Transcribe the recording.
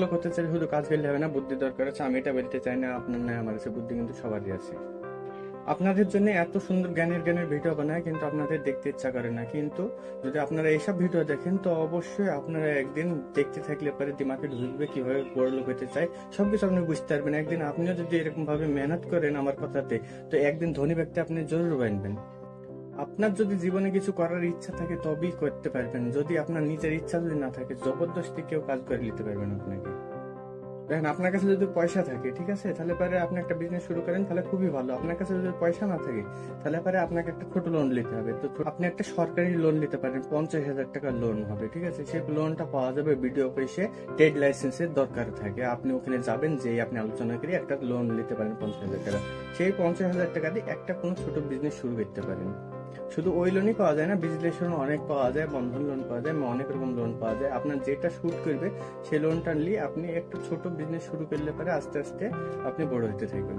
লোক হতে চাইলে শুধু কাজ করলে হবে না, বুদ্ধি দরকার আছে, আমি এটা বলতে চাই না, আপনার নয় আমার আছে বুদ্ধি কিন্তু সবারই আছে। আপনাদের জন্য এত সুন্দর জ্ঞানের জ্ঞানের ভিডিও বানায়, কিন্তু আপনাদের দেখতে ইচ্ছা করে না। কিন্তু যদি আপনারা এইসব ভিডিও দেখেন, তো অবশ্যই আপনারা একদিন দেখতে থাকলে পরে দিমাকে ঢুকবে কীভাবে বড় লোক হতে চাই, সবকিছু আপনি বুঝতে পারবেন। একদিন আপনিও যদি এরকম ভাবে মেহনত করেন আমার কথাতে, তো একদিন ধনী ব্যক্তি আপনি জরুর বানবেন। আপনার যদি জীবনে কিছু করার ইচ্ছা থাকে, তবেই করতে পারবেন। যদি আপনার নিজের ইচ্ছা যদি না থাকে, জবরদস্তি কেউ কাজ করে নিতে পারবেন আপনাকে। দেখেন, আপনার কাছে যদি পয়সা থাকে, ঠিক আছে? তাহলে পরে আপনি একটা বিজনেস শুরু করেন, তাহলে খুবই ভালো। আপনার কাছে যদি পয়সা না থাকে, তাহলে পরে আপনাকে একটা ছোট লোন নিতে হবে। তো আপনি একটা সরকারি লোন নিতে পারেন, পঞ্চাশ হাজার টাকার লোন হবে, ঠিক আছে? সেই লোনটা পাওয়া যাবে ভিডিও অফিসে ট্রেড লাইসেন্সের দরকার থাকে। আপনি ওখানে যাবেন যে আপনি আলোচনা করে একটা লোন নিতে পারেন পঞ্চাশ হাজার টাকা। সেই পঞ্চাশ হাজার টাকা দিয়ে একটা কোনো ছোট বিজনেস শুরু করতে পারেন। শুধু ওই লোনই পাওয়া যায় না বিজনেস লোন অনেক পাওয়া যায়, বন্ধন লোন পাওয়া যায় অনেক রকম লোন পাওয়া যায়। আপনার যেটা শুট করবে সেই লোনটা নিয়ে আপনি একটু ছোট বিজনেস শুরু করলে পরে আস্তে আস্তে আপনি বড় হতে থাকবেন।